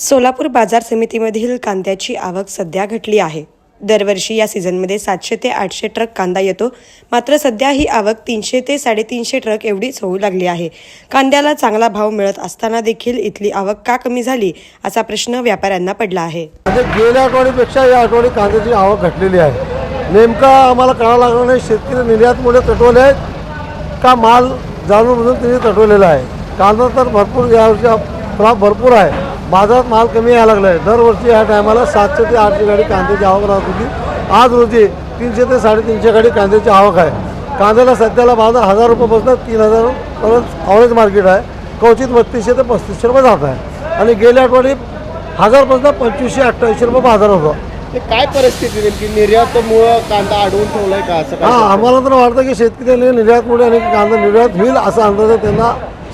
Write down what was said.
सोलापूर बाजार समितीमधील कांद्याची आवक सध्या घटली आहे. दरवर्षी या सीझनमध्ये सातशे ते आठशे ट्रक कांदा येतो. मात्र सध्या ही आवक तीनशे ते साडेतीनशे ट्रक एवढीच होऊ लागली आहे. कांद्याला चांगला भाव मिळत असताना देखील इथली आवक का कमी झाली असा प्रश्न व्यापाऱ्यांना पडला आहे. म्हणजे गेल्या आठवड्यापेक्षा या आठवडी कांद्याची आवक घटलेली आहे. नेमका आम्हाला कळावं लागलं नाही शेतकरी निर्यातमुळे तटवले आहेत का माल जाणून म्हणून त्यांनी तटवलेला आहे. कांदा तर भरपूर यावर्षी भरपूर आहे. बाजारात माल कमी यायला लागला आहे दरवर्षी या टायमाला सातशे ते आठशे गाडी कांद्याची आवक राहत होती. आज रोजी तीनशे ते साडेतीनशे गाडी कांद्याची आवक आहे. कांद्याला सध्याला बाजार हजार रुपयापासून तीन हजारपर्यंत आवरेज मार्केट आहे. क्वचित बत्तीसशे ते पस्तीसशे रुपये जात आहे. आणि गेल्या आठवडी हजारपासून पंचवीसशे अठ्ठावीसशे रुपये बाजार होता. ते काय परिस्थिती नेमकी? निर्यातमुळं कांदा अडवून ठेवलाय का असं हा आम्हाला तर वाटतं की शेतकऱ्यांनी निर्यातमुळे आणि कांदा निर्यात होईल असा अंदाज त्यांना